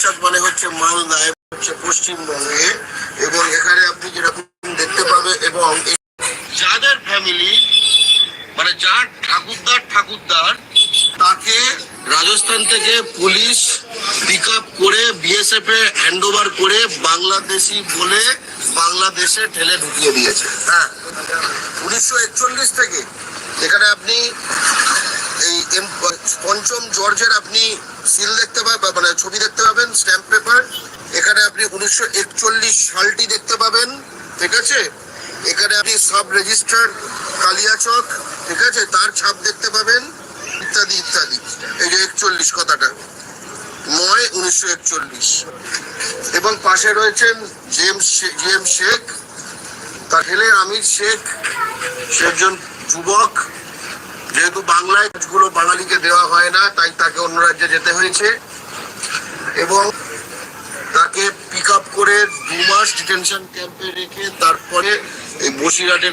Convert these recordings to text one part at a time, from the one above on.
কালিয়াচক মানে হচ্ছে মালদায় হচ্ছে পশ্চিমবঙ্গে এবং এখানে আপনি যেরকম দেখতে পাবে, এবং যাদের ফ্যামিলি মানে যার ঠাকুরদার ঠাকুরদার, তাকে রাজস্থান থেকে পুলিশ পিক করে বিএসএফ এ হ্যান্ড ওভার করে বাংলাদেশি বলে বাংলাদেশে ঠেলে ঢুকিয়ে দিয়েছে। হ্যাঁ। উনিশশো একচল্লিশ থেকে এখানে আপনি এই পঞ্চম জর্জের আপনি সিল দেখতে পাবেন মানে ছবি দেখতে পাবেন স্ট্যাম্প পেপার এখানে আপনি উনিশশো একচল্লিশ সালটি দেখতে পাবেন, ঠিক আছে? এখানে আপনি সাব রেজিস্টার কালিয়াচক ঠিক আছে? তার ছাপ দেখতে পাবেন, ইত্যাদি ইত্যাদি। এই যে একচল্লিশ কথাটা। নয়, উনিশশো একচল্লিশ। এবং পাশে রয়েছেন জেমস জেমস শেখ। তার ছেলে আমির শেখ। একজন যুবক। যেহেতু বাংলায় কাজগুলো বাঙালিকে দেওয়া হয় না, তাই তাকে অন্য রাজ্যে যেতে হয়েছে। এবং তাকে পিক আপ করে দু মাস ডিটেনশন ক্যাম্পে রেখে তারপরে এই বসিরহাটের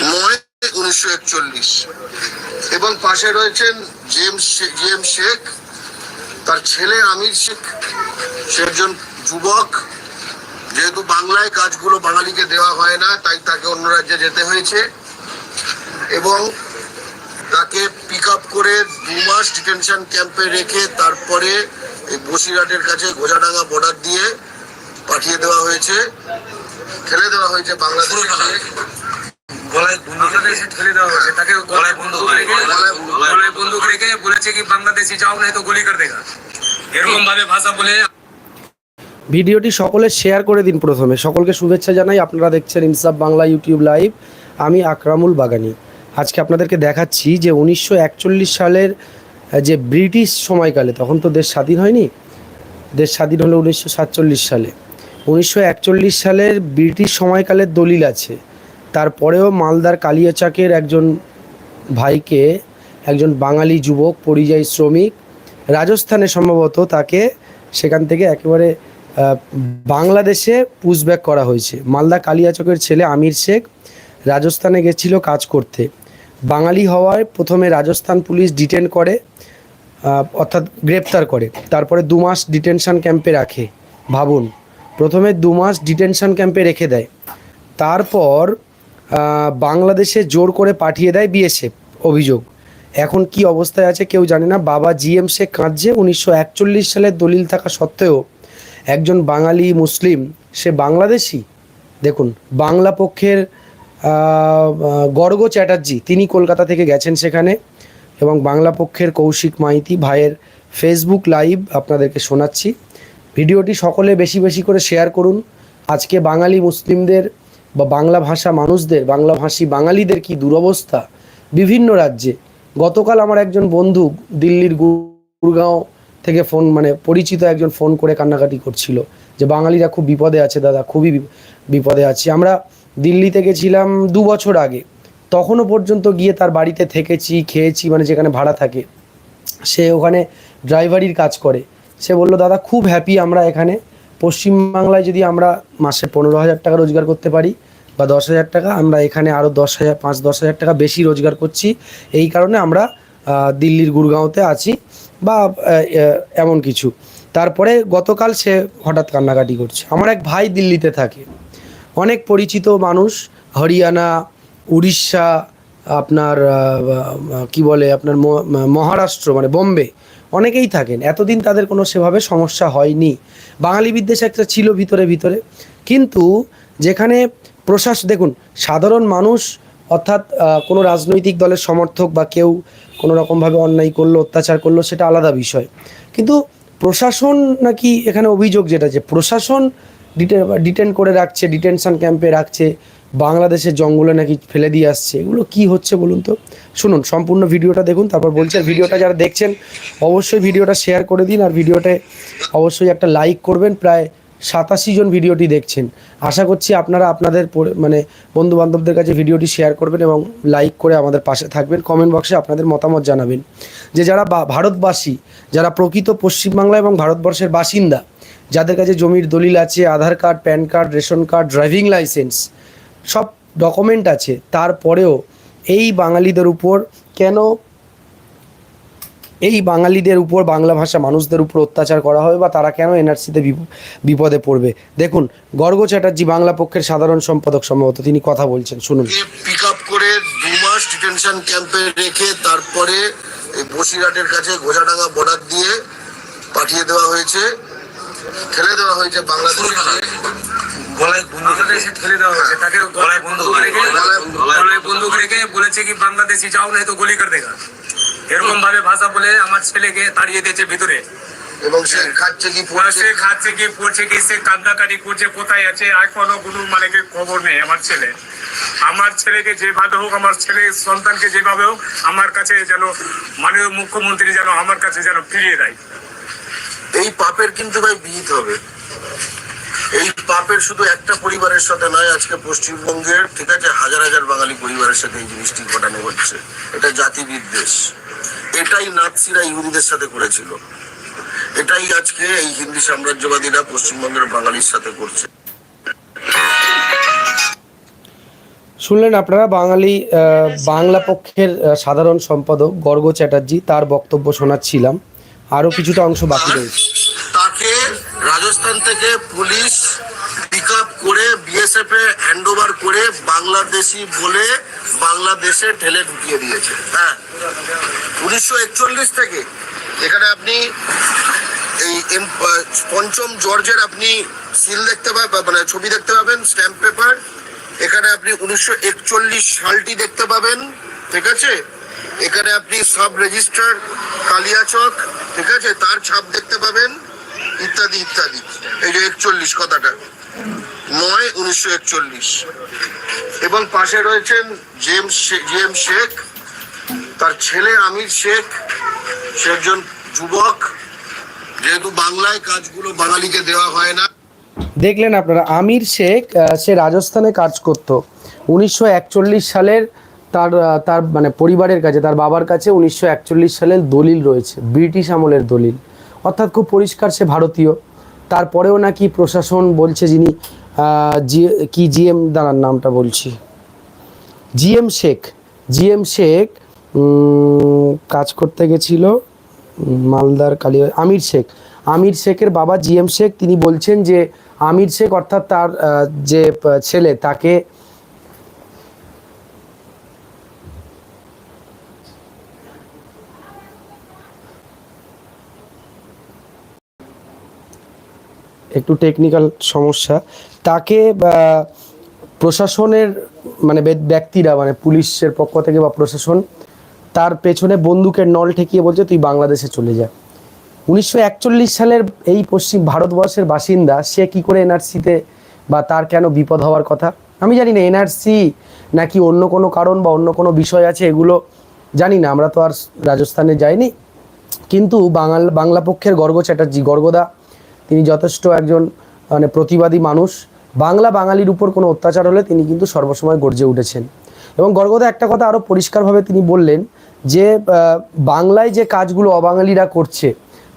নয় উনিশশো একচল্লিশ। এবং পাশে রয়েছেন জেমস জেমস শেখ। তার ছেলে আমির শেখ। সে একজন যুবক। যেহেতু বাংলায় কাজগুলো বাঙালিকে দেওয়া হয় না, তাই তাকে অন্য রাজ্যে যেতে হয়েছে। এবং তাকে পিক আপ করে দু মাস ডিটেনশন ক্যাম্পে রেখে তারপরে এই বসিরহাটের কাছে গোজাডাঙ্গা বর্ডার দিয়ে পাঠিয়ে দেওয়া হয়েছে। ঠেলে দেওয়া হয়েছে বাংলাদেশে গলায় বাংলাদেশে ঠেলে দেওয়া হয়েছে। তাকে গলায় বন্দুক রেখে গলায়- গলায় বন্দুক রেখে বলেছে কি বাংলাদেশে যাও না তো গুলি করে দেগা। এরকম ভাবে ভাষা বলে ভিডিওটি সকলে শেয়ার করে দিন প্রথমে। সকলকে শুভেচ্ছা জানাই। আপনারা দেখছেন ইনসাফ বাংলা ইউটিউব লাইভ আমি আকরামুল বাগানি। আজকে আপনাদেরকে দেখাচ্ছি যে উনিশশো একচল্লিশ সালের যে ব্রিটিশ সময়কালে, তখন তো দেশ স্বাধীন হয়নি, দেশ স্বাধীন হলো উনিশশো সাতচল্লিশ সালে। উনিশশো একচল্লিশ সালের ব্রিটিশ সময়কালের দলিল আছে। তারপরেও মালদার কালিয়াচাকের একজন ভাইকে, একজন বাঙালি যুবক, পরিযায়ী শ্রমিক, রাজস্থানে সম্ভবত তাকে সেখান থেকে একেবারে বাংলাদেশে পুশব্যাক করা হয়েছে। মালদা কালিয়াচকের ছেলে আমির শেখ রাজস্থানে গেছিল কাজ করতে। বাঙালি হওয়ায় প্রথমে রাজস্থান পুলিশ ডিটেন করে অর্থাৎ গ্রেপ্তার করে। তারপরে দু মাস ডিটেনশন ক্যাম্পে রাখে ভাবুন। প্রথমে দু মাস ডিটেনশন ক্যাম্পে রেখে দেয়। তারপর বাংলাদেশে জোর করে পাঠিয়ে দেয় বিএসএফ অভিযোগ। এখন কি অবস্থায় আছে কেউ জানে না। বাবা জিএম শেখ কাঁদছে। উনিশশো একচল্লিশ সালের দলিল থাকা সত্ত্বেও একজন বাঙালি মুসলিম, সে বাংলাদেশি? দেখুন, বাংলা পক্ষের গর্গ চ্যাটার্জি, তিনি কলকাতা থেকে গেছেন সেখানে এবং বাংলা পক্ষের কৌশিক মাইতি ভাইয়ের ফেসবুক লাইভ আপনাদেরকে শোনাচ্ছি। ভিডিওটি সকলে বেশি বেশি করে শেয়ার করুন। আজকে বাঙালি মুসলিমদের বা বাংলা ভাষা মানুষদের, বাংলা ভাষী বাঙালিদের কি দুরবস্থা? বিভিন্ন রাজ্যে। গতকাল আমার একজন বন্ধু দিল্লির গুরগাঁও থেকে ফোন মানে পরিচিত একজন ফোন করে কান্নাকাটি করছিল যে বাঙালিরা খুব বিপদে আছে দাদা, খুবই বিপদে আছি। আমরা দিল্লিতে গেছিলাম দু বছর আগে। তখনও পর্যন্ত গিয়ে তার বাড়িতে থেকেছি, খেয়েছি মানে যেখানে ভাড়া থাকে। সে ওখানে ড্রাইভারির কাজ করে। সে বলল, দাদা, খুব হ্যাপি আমরা এখানে। পশ্চিমবাংলায় যদি আমরা মাসে পনেরো হাজার টাকা রোজগার করতে পারি বা দশ হাজার টাকা, আমরা এখানে আরও দশ হাজার, পাঁচ, দশ হাজার টাকা বেশি রোজগার করছি। এই কারণে আমরা দিল্লির গুরগাঁওতে আছি বা এমন কিছু। তারপরে গতকাল সে হঠাৎ কান্নাকাটি করছে। আমার এক ভাই দিল্লিতে থাকে। অনেক পরিচিত মানুষ, হরিয়ানা, উড়িষ্যা, আপনার কি বলে, আপনার মহারাষ্ট্র মানে বোম্বে, অনেকেই থাকেন। এতদিন তাদের কোনো সেভাবে সমস্যা হয়নি। বাঙালি বিদ্বেষ একটা ছিল ভিতরে ভিতরে। কিন্তু যেখানে প্রশাস, দেখুন, সাধারণ মানুষ, অর্থাৎ কোনো রাজনৈতিক দলের সমর্থক বা কেউ কোনো রকমভাবে অন্যায় করল, অত্যাচার করল, সেটা আলাদা বিষয়। কিন্তু প্রশাসন নাকি এখানে অভিযোগ যেটা, যে প্রশাসন ডিটেন করে রাখছে ডিটেনশন ক্যাম্পে রাখছে, বাংলাদেশের জঙ্গলে নাকি ফেলে দিয়ে আসছে। এগুলো কি হচ্ছে বলুন তো? শুনুন, সম্পূর্ণ ভিডিওটা দেখুন, তারপর বলছি, আর ভিডিওটা যারা দেখছেন, অবশ্যই ভিডিওটা শেয়ার করে দিন, আর ভিডিওতে অবশ্যই একটা লাইক করবেন, প্রায় সাতাশি জন ভিডিওটি দেখছেন। আশা করছি আপনারা আপনাদের মানে বন্ধু বান্ধবদের কাছে ভিডিওটি শেয়ার করবেন এবং লাইক করে আমাদের পাশে থাকবেন। কমেন্ট বক্সে আপনাদের মতামত জানাবেন। যে যারা ভারতবাসী, যারা প্রকৃত পশ্চিমবাংলা এবং ভারতবর্ষের বাসিন্দা যাদের কাছে জমির দলিল আছে, Aadhaar card, PAN card, ration card, driving licence, সব ডকুমেন্ট আছে, তারপরেও এই বাঙালিদের উপর কেন এই বাঙালিদের উপর, বাংলা ভাষা মানুষদের উপর অত্যাচার করা হবে বা তারা কেন এনআরসিতে বিপদে পড়বে? দেখুন, গর্গ চ্যাটার্জি, বাংলা পক্ষের সাধারণ সম্পাদক সম্ভবত, তিনি কথা বলছেন, শুনুন। পিক আপ করে দু মাস ডিটেনশন ক্যাম্পে রেখে তারপরে এই বসিরহাটের কাছে গোজাডাঙ্গা বর্ডার দিয়ে পাঠিয়ে দেওয়া হয়েছে। ঠেলে দেওয়া হয়েছে বাংলাদেশে গলায় বন্দুক এসে ঠেলে দেওয়া হয়েছে। তাকে গলায় বন্দুক রেখে গলায় বন্দুক রেখে বলেছে কি বাংলাদেশি যাও না তো গুলি করে দেগা এরকম ভাবে ভাষা বলে আমার ছেলেকে তাড়িয়ে দিয়েছে ভিতরে। এবং সে খাচ্ছে কি পড়ছে খাচ্ছে কি পড়ছে কি সে কান্দাকাটি করছে কোথায় আছে এখনও কোনো মানে কি খবর নেই আমার ছেলে। আমার ছেলেকে যেভাবে হোক আমার ছেলে সন্তানকে যেভাবে হোক আমার কাছে যেন মাননীয় মুখ্যমন্ত্রী যেন আমার কাছে যেন ফিরিয়ে দেয়। এই পাপের কিন্তু ভাই বিহিত হবে। এই পাপের শুধু একটা পরিবারের সাথে নয়, আজকে পশ্চিমবঙ্গের, ঠিক আছে, হাজার হাজার বাঙালি পরিবারের সাথে এই জিনিসটি ঘটানো হচ্ছে। এটা জাতি বিদ্বেষ এটাই নাৎসিরা ইহুদিদের সাথে করেছিল। এটাই আজকে এই হিন্দি সাম্রাজ্যবাদীরা পশ্চিমবঙ্গের বাঙালির সাথে করছে। শুনলেন আপনারা, বাঙালি বাংলা পক্ষের সাধারণ সম্পাদক গর্গ চ্যাটার্জি, তার বক্তব্য শোনাচ্ছিলাম। আরও কিছুটা অংশ বাকি রয়েছে। তাকে রাজস্থান থেকে পুলিশ পিক করে বিএসএফ এ হ্যান্ড ওভার করে বাংলাদেশি বলে বাংলাদেশে ঠেলে ঢুকিয়ে দিয়েছে। হ্যাঁ। উনিশশো একচল্লিশ থেকে এখানে আপনি এই পঞ্চম জর্জের আপনি সিল দেখতে পাবেন মানে ছবি দেখতে পাবেন স্ট্যাম্প পেপার এখানে আপনি উনিশশো একচল্লিশ সালটি দেখতে পাবেন ঠিক আছে? এখানে আপনি সাব রেজিস্টার কালিয়াচক ঠিক আছে? তার ছাপ দেখতে পাবেন, ইত্যাদি ইত্যাদি। এই যে একচল্লিশ কথাটা। নয় উনিশশো একচল্লিশ। এবং পাশে রয়েছেন জেমস জেমস শেখ, তার ছেলে আমির শেখ, সে একজন যুবক। যেহেতু বাংলায় কাজগুলো বাঙালিকে দেওয়া হয় না। দেখলেন আপনারা, আমির শেখ সে রাজস্থানে কাজ করত। উনিশশো একচল্লিশ সালের তার তার মানে পরিবারের কাছে, তার বাবার কাছে উনিশশো একচল্লিশ সালের দলিল রয়েছে, ব্রিটিশ আমলের দলিল। অর্থাৎ খুব পরিষ্কার সে ভারতীয়। তারপরেও নাকি প্রশাসন বলছে যিনি কি জিএম দাঁড়ার নামটা বলছি। জিএম শেখ। জিএম শেখ কাজ করতে গেছিল মালদার কালী, আমির শেখ। আমির শেখের বাবা জিএম শেখ, তিনি বলছেন যে আমির শেখ অর্থাৎ তার যে ছেলে, তাকে একটু টেকনিক্যাল সমস্যা। তাকে প্রশাসনের মানে ব্যক্তিরা মানে পুলিশের পক্ষ থেকে বা প্রশাসন, তার পেছনে বন্দুকের নল ঠেকিয়ে বলছে, তুই বাংলাদেশে চলে যা। উনিশশো একচল্লিশ সালের এই পশ্চিম ভারতবর্ষের বাসিন্দা, সে কি করে এনআরসিতে, বা তার কেন বিপদ হওয়ার কথা? আমি জানি না, এনআরসি নাকি অন্য কোনো কারণ বা অন্য কোনো বিষয় আছে এগুলো জানি না, আমরা তো আর রাজস্থানে যাইনি। কিন্তু বাঙাল, বাংলা পক্ষের গর্গ চ্যাটার্জি, গর্গদা তিনি যথেষ্ট একজন মানে প্রতিবাদী মানুষ। বাংলা বাঙালির উপর কোনো অত্যাচার হলে তিনি কিন্তু সর্বসময় গর্জে উঠেছেন। এবং গর্গদা, একটা কথা আরও পরিষ্কারভাবে তিনি বললেন যে বাংলায় যে কাজগুলো অবাঙালিরা করছে,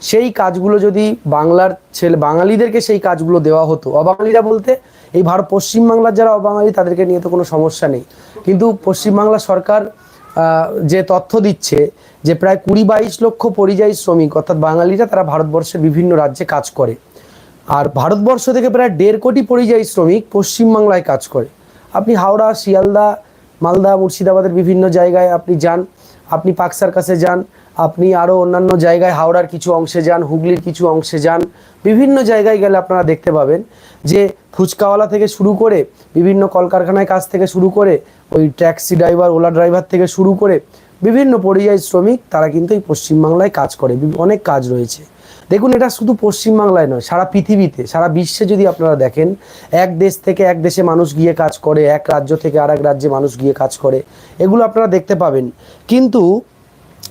সেই কাজগুলো যদি বাংলার ছেলে, বাঙালিদেরকে সেই কাজগুলো দেওয়া হতো। অবাঙালিরা বলতে এই ভারত পশ্চিমবাংলার যারা অবাঙালি, তাদেরকে নিয়ে তো কোনো সমস্যা নেই। কিন্তু পশ্চিমবাংলা সরকার যে তথ্য দিচ্ছে যে প্রায় কুড়ি বাইশ লক্ষ পরিযায়ী শ্রমিক, অর্থাৎ বাঙালিরা তারা ভারতবর্ষের বিভিন্ন রাজ্যে কাজ করে। আর ভারতবর্ষ থেকে প্রায় দেড় কোটি পরিযায়ী শ্রমিক পশ্চিমবাংলায় কাজ করে। আপনি হাওড়া, শিয়ালদা, মালদা, মুর্শিদাবাদের বিভিন্ন জায়গায় আপনি যান, আপনি পাকসার কাছে যান, আপনি আরও অন্যান্য জায়গায় হাওড়ার কিছু অংশে যান, হুগলির কিছু অংশে যান, বিভিন্ন জায়গায় গেলে আপনারা দেখতে পাবেন যে ফুচকাওয়ালা থেকে শুরু করে বিভিন্ন কলকারখানায় কাজ থেকে শুরু করে, ওই ট্যাক্সি ড্রাইভার, ওলা ড্রাইভার থেকে শুরু করে বিভিন্ন পরিযায়ী শ্রমিক তারা কিন্তু এই পশ্চিমবাংলায় কাজ করে অনেক কাজ রয়েছে। দেখুন, এটা শুধু পশ্চিমবাংলায় নয়, সারা পৃথিবীতে, সারা বিশ্বে যদি আপনারা দেখেন, এক দেশ থেকে এক দেশে মানুষ গিয়ে কাজ করে, এক রাজ্য থেকে আর এক রাজ্যে মানুষ গিয়ে কাজ করে, এগুলো আপনারা দেখতে পাবেন। কিন্তু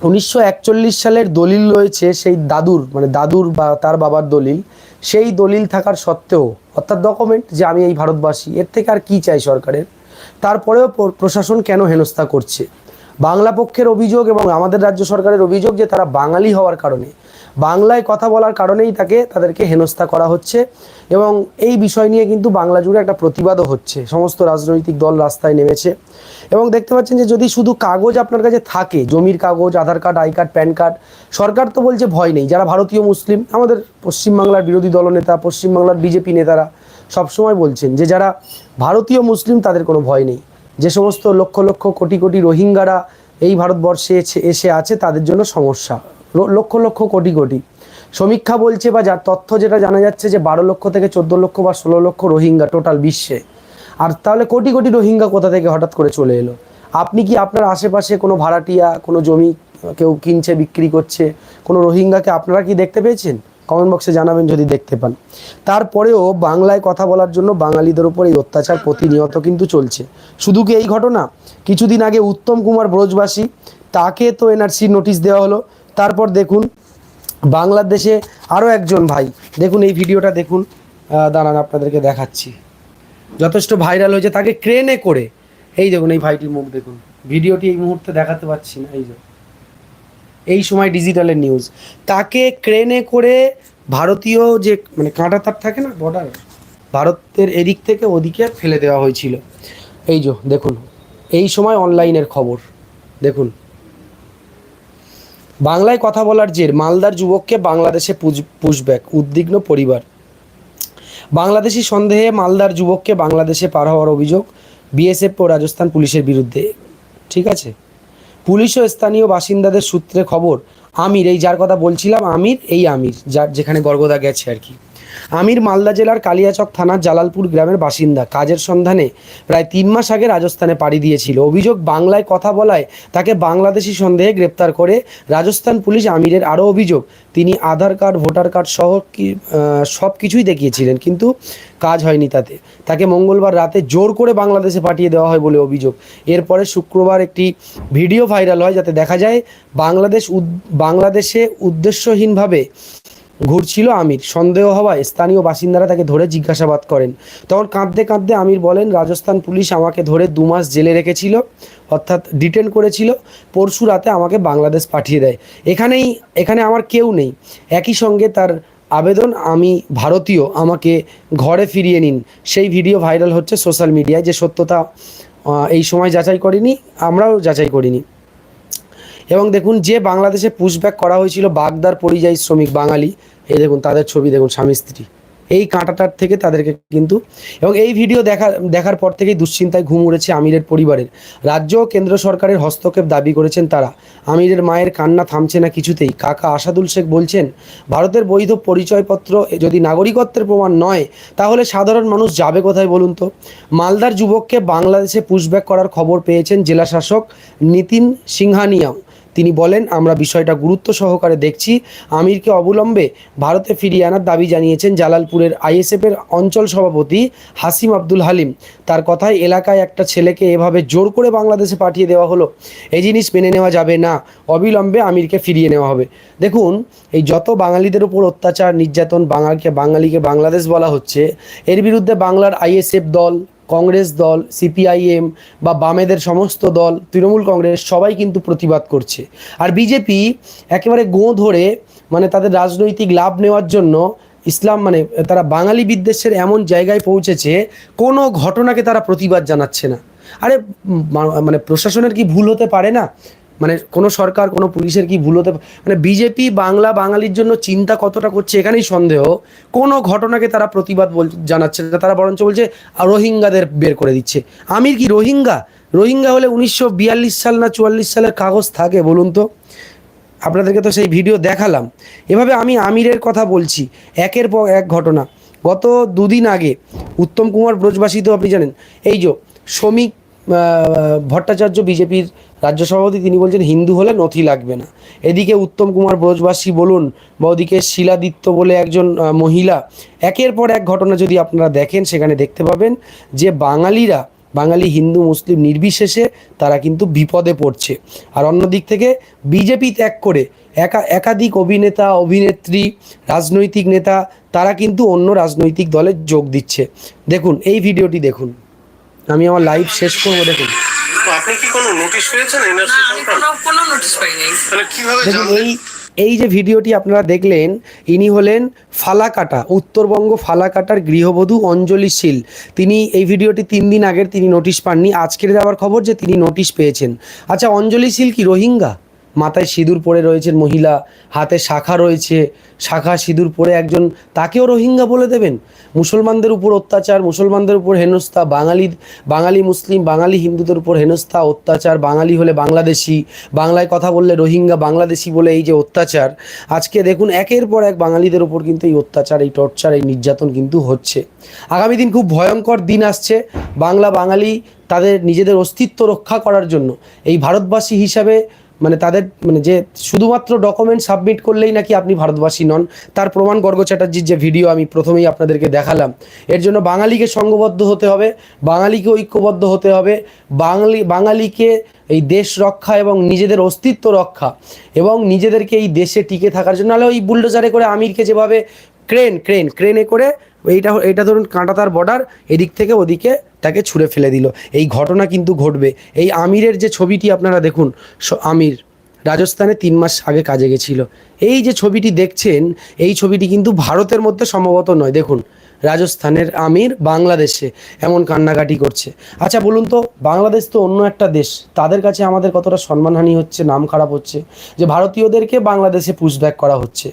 উনিশশো একচল্লিশ সালের দলিল রয়েছে, সেই দাদুর মানে দাদুর বা তার বাবার দলিল, সেই দলিল থাকার সত্ত্বেও, অর্থাৎ ডকুমেন্ট যে আমি এই ভারতবাসী, এর থেকে আর কি চাই সরকারের? তারপরেও প্র- প্রশাসন কেন হেনস্থা করছে? বাংলা পক্ষের অভিযোগ এবং আমাদের রাজ্য সরকারের অভিযোগ যে তারা বাঙালি হওয়ার কারণে, বাংলায় কথা বলার কারণেই তাকে, তাদেরকে হেনস্থা করা হচ্ছে এবং এই বিষয় নিয়ে কিন্তু বাংলা জুড়ে একটা প্রতিবাদও হচ্ছে। সমস্ত রাজনৈতিক দল রাস্তায় নেমেছে এবং দেখতে পাচ্ছেন যে যদি শুধু কাগজ আপনার কাছে থাকে, জমির কাগজ, Aadhaar card, I card, PAN card, সরকার তো বলছে ভয় নেই। যারা ভারতীয় মুসলিম, আমাদের পশ্চিমবাংলার বিরোধী দলনেতা, পশ্চিমবাংলার বিজেপি নেতারা সবসময় বলছেন যে যারা ভারতীয় মুসলিম তাদের কোনো ভয় নেই। যে সমস্ত লক্ষ লক্ষ কোটি কোটি রোহিঙ্গারা এই ভারতবর্ষে এসে- আছে, তাদের জন্য সমস্যা। লক্ষ লক্ষ কোটি কোটি। সমীক্ষা বলছে বা যার তথ্য যেটা জানা যাচ্ছে যে বারো লক্ষ থেকে চোদ্দ লক্ষ বা ষোলো লক্ষ রোহিঙ্গা টোটাল বিশ্বে। আর তাহলে কোটি কোটি রোহিঙ্গা কোথা থেকে হঠাৎ করে চলে এলো? আপনি কি আপনার আশেপাশে কোনো ভাড়াটিয়া, কোনো জমি কেউ কিনছে, বিক্রি করছে? কোনো রোহিঙ্গাকে আপনারা কি দেখতে পেয়েছেন? কমেন্ট বক্সে জানাবেন যদি দেখতে পান। তারপরেও বাংলায় কথা বলার জন্য বাঙালিদের উপর এই অত্যাচার প্রতিনিয়ত কিন্তু চলছে। শুধু কি এই ঘটনা? কিছুদিন আগে উত্তম কুমার ব্রজবাসী, তাকে তো এনআরসি নোটিশ দেওয়া হলো। তারপর দেখুন, বাংলাদেশে আরও একজন ভাই। দেখুন এই ভিডিওটা দেখুন। দাঁড়ান, আপনাদেরকে দেখাচ্ছি। যথেষ্ট ভাইরাল হয়েছে। তাকে ক্রেনে করে। এই দেখুন, এই ভাইটির মুখ দেখুন। ভিডিওটি এই মুহূর্তে দেখাতে পাচ্ছি না, এই যে। এই সময় ডিজিটালের নিউজ তাকে ক্রেনে করে ভারতীয় যে মানে কাঁটা তার থাকে না বর্ডার ভারতের এদিক থেকে ওদিকে ফেলে দেওয়া হয়েছিল। এই যে, দেখুন, এই সময় অনলাইনের খবর। দেখুন। বাংলায় কথা বলার জের, মালদার যুবককে বাংলাদেশে পুষব্যাক উদ্বিগ্ন পরিবার। বাংলাদেশি সন্দেহে মালদার যুবককে বাংলাদেশে পার হওয়ার অভিযোগ, বিএসএফ ও রাজস্থান পুলিশের বিরুদ্ধে। ঠিক আছে? পুলিশ ও স্থানীয় বাসিন্দাদের সূত্রে খবর, আমির, এই যার কথা বলছিলাম, আমির, এই আমির, যার যেখানে গর্গদা গেছে আর কি। আমির মালদা জেলার কালিয়াচক থানার জালালপুর গ্রামের বাসিন্দা। কাজের সন্ধানে প্রায় তিন মাস আগে রাজস্থানে পাড়ি দিয়েছিল। অভিযোগ, বাংলায় কথা বলায় তাকে বাংলাদেশি সন্দেহে গ্রেপ্তার করে রাজস্থান পুলিশ আমিরের আরও অভিযোগ। তিনি আধার কার্ড, ভোটার কার্ড সহ কি সব কিছুই দেখিয়েছিলেন, কিন্তু কাজ হয়নি তাতে। তাকে মঙ্গলবার রাতে জোর করে বাংলাদেশে পাঠিয়ে দেওয়া হয় বলে অভিযোগ। এরপরে শুক্রবার একটি ভিডিও ভাইরাল হয় যাতে দেখা যায়, বাংলাদেশ বাংলাদেশে উদ্দেশ্যহীনভাবে ঘুরছিল আমির। সন্দেহ হওয়ায় স্থানীয় বাসিন্দারা তাকে ধরে জিজ্ঞাসাবাদ করেন। তখন কাঁদতে কাঁদতে আমির বলেন, রাজস্থান পুলিশ আমাকে ধরে দু মাস জেলে রেখেছিল, অর্থাৎ ডিটেন করেছিল, পরশু রাতে আমাকে বাংলাদেশ পাঠিয়ে দেয়। এখানেই, এখানে আমার কেউ নেই। একই সঙ্গে তার আবেদন, আমি ভারতীয়, আমাকে ঘরে ফিরিয়ে নিন। সেই ভিডিও ভাইরাল হচ্ছে সোশ্যাল মিডিয়ায় যে সত্যতা এই সময় যাচাই করিনি, আমরাও যাচাই করিনি। এবং দেখুন, যে বাংলাদেশে পুশব্যাক করা হয়েছিল বাগদার পরিযায়ী শ্রমিক বাঙালি এই দেখুন, তাদের ছবি দেখুন, স্বামী স্ত্রী। এই কাঁটাটার থেকে তাদেরকে কিন্তু এবং এই ভিডিও দেখা দেখার পর থেকেই দুশ্চিন্তায় ঘুম উড়েছে আমিরের পরিবারের। রাজ্য ও কেন্দ্র সরকারের হস্তক্ষেপ দাবি করেছেন তারা। আমিরের মায়ের কান্না থামছে না কিছুতেই। কাকা আসাদুল শেখ বলছেন, ভারতের বৈধ পরিচয়পত্র যদি নাগরিকত্বের প্রমাণ নয়, তাহলে সাধারণ মানুষ যাবে কোথায় বলুন তো? মালদার যুবককে বাংলাদেশে পুশব্যাক করার খবর পেয়েছেন জেলা শাসক নিতিন সিংহানিয়াও তিনি বলেন, আমরা বিষয়টা গুরুত্ব সহকারে দেখছি। আমিরকে অবলম্বে ভারতে ফিরিয়ে আনার দাবি জানিয়েছেন জালালপুরের আইএসএফের অঞ্চল সভাপতি হাসিম আব্দুল হালিম। তার কথায় এলাকায় একটা ছেলেকে এভাবে জোর করে বাংলাদেশে পাঠিয়ে দেওয়া হলো, এই জিনিস মেনে নেওয়া যাবে না। অবিলম্বে আমিরকে ফিরিয়ে নেওয়া হবে। দেখুন, এই যত বাঙালিদের উপর অত্যাচার, নির্যাতন, বাঙালিকে বাঙালিকে বাংলাদেশ বলা হচ্ছে, এর বিরুদ্ধে বাংলার আইএসএফ দল কংগ্রেস দল, সিপিআইএম বা বামেদের সমস্ত দল, তৃণমূল কংগ্রেস সবাই কিন্তু প্রতিবাদ করছে। আর বিজেপি একেবারে গোঁ ধরে মানে তাদের রাজনৈতিক লাভ নেওয়ার জন্য ইসলাম মানে তারা বাঙালি বিদ্বেষের এমন জায়গায় পৌঁছেছে, কোনো ঘটনাকে তারা প্রতিবাদ জানাচ্ছে না। আরে মানে প্রশাসনের কি ভুল হতে পারে না? মানে কোনো সরকার কোনো পুলিশের কি ভুল হতে মানে বিজেপি বাংলা বাঙালির জন্য চিন্তা কতটা করছে এখানেই সন্দেহ। কোনো ঘটনাকে তারা প্রতিবাদ বল জানাচ্ছে না তারা বরঞ্চ বলছে "আ, রোহিঙ্গাদের বের করে দিচ্ছে। আমির কি রোহিঙ্গা? রোহিঙ্গা হলে উনিশশো বিয়াল্লিশ সাল না চুয়াল্লিশ সালের কাগজ থাকে বলুন তো। আপনাদেরকে তো সেই ভিডিও দেখালাম। এভাবে আমি আমিরের কথা বলছি একের পর এক ঘটনা। গত দুদিন আগে উত্তম কুমার ব্রজবাসী তো আপনি জানেন এই যে শ্রমিক ভট্টাচার্য বিজেপির রাজ্য সভাপতি তিনি বলছেন, হিন্দু হলে নথি লাগবে না। এদিকে উত্তম কুমার ব্রজবাসী বলুন বা ওদিকে শিলাদিত্য বলে একজন মহিলা, একের পর এক ঘটনা যদি আপনারা দেখেন, সেখানে দেখতে পাবেন যে বাঙালিরা, বাঙালি হিন্দু মুসলিম নির্বিশেষে তারা কিন্তু বিপদে পড়ছে। আর অন্য দিক থেকে বিজেপি ত্যাগ করে একা, একাধিক অভিনেতা, অভিনেত্রী, রাজনৈতিক নেতা, তারা কিন্তু অন্য রাজনৈতিক দলে যোগ দিচ্ছে। দেখুন, এই ভিডিওটি দেখুন। আমি আমার লাইভ শেষ করব দেখুন। আপনি কি কোনো নোটিশ পেয়েছেন এনআরসি কোনো কোনো নোটিশ পাই নাই কীভাবে জানলেন? এই এই যে ভিডিওটি আপনারা দেখলেন ইনি হলেন ফালাকাটা উত্তরবঙ্গ ফালাকাটার গৃহবধূ অঞ্জলি শীল। তিনি এই ভিডিওটি তিন দিন আগের তিনি নোটিশ পাননি। আজকের দেওয়ার খবর যে তিনি নোটিশ পেয়েছেন। আচ্ছা অঞ্জলি শীল কি রোহিঙ্গা? মাথায় সিঁদুর পরে রয়েছেন মহিলা, হাতে শাখা রয়েছে, শাখা সিঁদুর পরে একজন, তাকেও রোহিঙ্গা বলে দেবেন? মুসলমানদের উপর অত্যাচার, মুসলমানদের উপর হেনস্থা, বাঙালি বাঙালি মুসলিম, বাঙালি হিন্দুদের উপর হেনস্থা, অত্যাচার, বাঙালি হলে বাংলাদেশি, বাংলায় কথা বললে রোহিঙ্গা, বাংলাদেশি বলে এই যে অত্যাচার, আজকে দেখুন একের পর এক বাঙালিদের উপর কিন্তু এই অত্যাচার, এই টর্চার, এই নির্যাতন কিন্তু হচ্ছে। আগামী দিন খুব ভয়ঙ্কর দিন আসছে বাংলা বাঙালি তাদের নিজেদের অস্তিত্ব রক্ষা করার জন্য। এই ভারতবাসী হিসাবে মানে তাদের মানে যে শুধুমাত্র ডকুমেন্ট সাবমিট করলেই নাকি আপনি ভারতবাসী নন। তার প্রমাণ গর্গ চ্যাটার্জির যে ভিডিও আমি প্রথমেই আপনাদেরকে দেখালাম, এর জন্য বাঙালিকে সঙ্গবদ্ধ হতে হবে, বাঙালিকে ঐক্যবদ্ধ হতে হবে, বাঙালি, বাঙালিকে এই দেশ রক্ষা এবং নিজেদের অস্তিত্ব রক্ষা এবং নিজেদেরকে এই দেশে টিকে থাকার জন্য। নাহলে ওই বুলডোজারে করে আমিরকে যেভাবে ক্রেন ক্রেন ক্রেনে করে এইটা এটা ধরুন কাঁটাতার বর্ডার এদিক থেকে ওদিকে তাকে ছুঁড়ে ফেলে দিল। এই ঘটনা কিন্তু ঘটবে। এই আমিরের যে ছবিটি আপনারা দেখুন আমির রাজস্থানে তিন মাস আগে কাজে গেছিল। এই যে ছবিটি দেখছেন, এই ছবিটি কিন্তু ভারতের মধ্যে সম্ভবত নয়। দেখুন রাজস্থানের আমির বাংলাদেশে এমন কান্নাকাটি করছে। আচ্ছা বলুন তো, বাংলাদেশ তো অন্য একটা দেশ। তাদের কাছে আমাদের কতটা সম্মানহানি হচ্ছে, নাম খারাপ হচ্ছে, যে ভারতীয়দেরকে বাংলাদেশে পুশব্যাক করা হচ্ছে।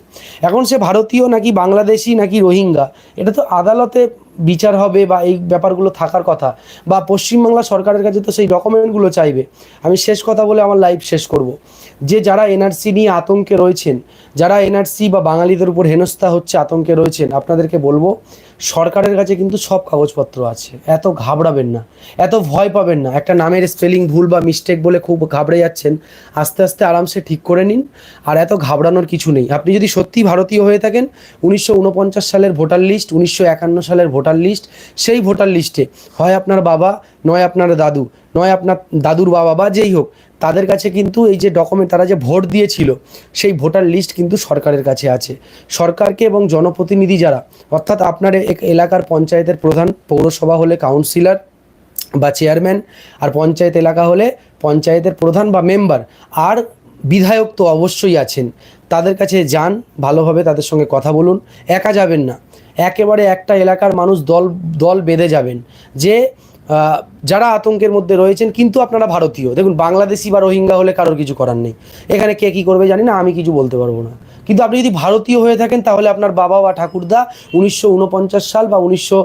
এখন সে ভারতীয় নাকি বাংলাদেশি নাকি রোহিঙ্গা, এটা তো আদালতে বিচার হবে বা এই ব্যাপারগুলো থাকার কথা, বা পশ্চিমবাংলা সরকারের কাছে তো সেই ডকুমেন্টগুলো চাইবে। আমি শেষ কথা বলে আমার লাইভ শেষ করব। যে যারা এনআরসি নিয়ে আতঙ্কে রয়েছেন, যারা এনআরসি বা বাঙালিদের উপর হেনস্থা হচ্ছে, আতঙ্কে রয়েছেন, আপনাদেরকে বলব সরকারের কাছে কিন্তু সব কাগজপত্র আছে। এত ঘাবড়াবেন না। এত ভয় পাবেন না। একটা নামের স্পেলিং ভুল বা মিস্টেক বলে খুব ঘাবড়ে যাচ্ছেন, আস্তে আস্তে আরামসে ঠিক করে নিন। আর এত ঘাবড়ানোর কিছু নেই। আপনি যদি সত্যি ভারতীয় হয়ে থাকেন, উনিশশো উনপঞ্চাশ সালের ভোটার লিস্ট উনিশশো একান্ন সালের ভোটার লিস্ট সেই ভোটার লিস্টে হয় আপনার বাবা, নয় আপনার দাদু, নয় আপনার দাদুর বাবা বা যেই হোক তাদের কাছে কিন্তু এই যে ডকুমেন্ট তারা যে ভোট দিয়েছিল, সেই ভোটার লিস্ট কিন্তু সরকারের কাছে আছে। সরকারকে এবং জনপ্রতিনিধি যারা, অর্থাৎ আপনার এক এলাকার পঞ্চায়েতের প্রধান পৌরসভা হলে কাউন্সিলর বা চেয়ারম্যান আর পঞ্চায়েত এলাকা হলে পঞ্চায়েতের প্রধান বা মেম্বার আর বিধায়ক তো অবশ্যই আছেন। তাদের কাছে যান, ভালোভাবে তাদের সঙ্গে কথা বলুন, একা যাবেন না। একেবারে একটা এলাকার মানুষ দল দল বেঁধে যাবেন। যে যারা আতঙ্কের মধ্যে রয়েছেন, কিন্তু আপনারা ভারতীয়। দেখুন, বাংলাদেশি বা রোহিঙ্গা হলে কারোর কিছু করার নেই। এখানে কে কী করবে জানি না, আমি কিছু বলতে পারব না। কিন্তু আপনি যদি ভারতীয় হয়ে থাকেন, তাহলে আপনার বাবা বা ঠাকুরদা উনিশশো উনপঞ্চাশ সাল বা উনিশশো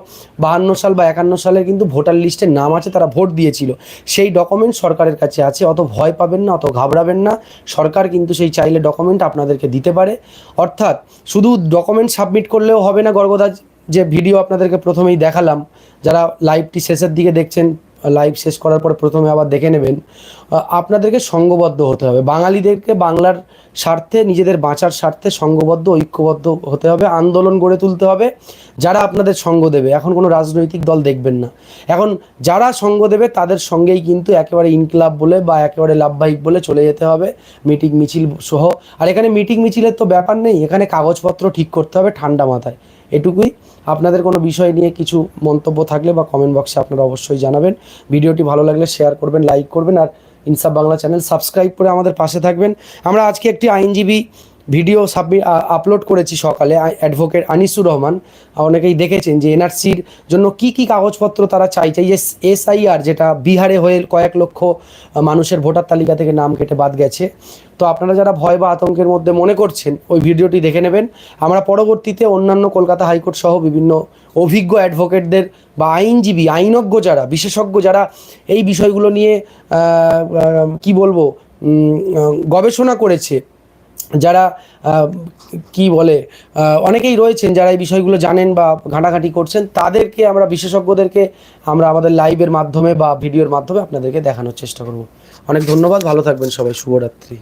সাল বা একান্ন সালের কিন্তু ভোটার লিস্টের নাম আছে, তারা ভোট দিয়েছিল। সেই ডকুমেন্ট সরকারের কাছে আছে, অত ভয় পাবেন না, অত ঘাবড়াবেন না। সরকার কিন্তু সেই চাইলে ডকুমেন্ট আপনাদেরকে দিতে পারে। অর্থাৎ শুধু ডকুমেন্ট সাবমিট করলেও হবে না গর্গদাজ যে ভিডিও আপনাদেরকে প্রথমেই দেখালাম, যারা লাইভটি শেষের দিকে দেখছেন, লাইভ শেষ করার পরে প্রথমে আবার দেখে নেবেন আপনাদেরকে সঙ্গবদ্ধ হতে হবে। বাঙালিদেরকে বাংলার স্বার্থে, নিজেদের বাঁচার স্বার্থে সঙ্গবদ্ধ, ঐক্যবদ্ধ হতে হবে, আন্দোলন গড়ে তুলতে হবে, যারা আপনাদের সঙ্গ দেবে। এখন কোনো রাজনৈতিক দল দেখবেন না। এখন যারা সঙ্গ দেবে, তাদের সঙ্গেই কিন্তু একেবারে ইনকলাব বলে বা একেবারে লাভবাহিক বলে চলে যেতে হবে, মিটিং মিছিল সহ। আর এখানে মিটিং মিছিলের তো ব্যাপার নেই, এখানে কাগজপত্র ঠিক করতে হবে ঠান্ডা মাথায়। এটুকুই। আপনাদের কোনো বিষয় নিয়ে কিছু মন্তব্য থাকলে বা কমেন্ট বক্সে আপনারা অবশ্যই জানাবেন। ভিডিওটি ভালো লাগলে শেয়ার করবেন লাইক করবেন আর ইনসাফ বাংলা চ্যানেল সাবস্ক্রাইব করে আমাদের পাশে থাকবেন। আমরা আজকে একটি আইনজীবী ভিডিও সাবমিট আপলোড করেছি সকালে অ্যাডভোকেট আনিসুর রহমান। অনেকেই দেখেছেন যে এনআরসির জন্য কি কি কাগজপত্র তারা চাইছে। এসআইআর যেটা বিহারে হয়ে কয়েক লক্ষ মানুষের ভোটার তালিকা থেকে নাম কেটে বাদ গেছে। তো আপনারা যারা ভয় বা আতঙ্কের মধ্যে মনে করছেন, ওই ভিডিওটি দেখে নেবেন। আমরা পরবর্তীতে অন্যান্য কলকাতা হাইকোর্ট সহ বিভিন্ন অভিজ্ঞ অ্যাডভোকেটদের বা আইনজীবী, আইনজ্ঞ যারা, বিশেষজ্ঞ যারা এই বিষয়গুলো নিয়ে কি বলব গবেষণা করেছে যারা কি বলে অনেকেই রয়েছেন যারা এই বিষয়গুলো জানেন বা ঘাঁটাঘাঁটি করছেন, তাদেরকে আমরা, বিশেষজ্ঞদেরকে আমরা আমাদের লাইভের মাধ্যমে বা ভিডিওর মাধ্যমে আপনাদেরকে দেখানোর চেষ্টা করব। অনেক ধন্যবাদ, ভালো থাকবেন সবাই, শুভরাত্রি।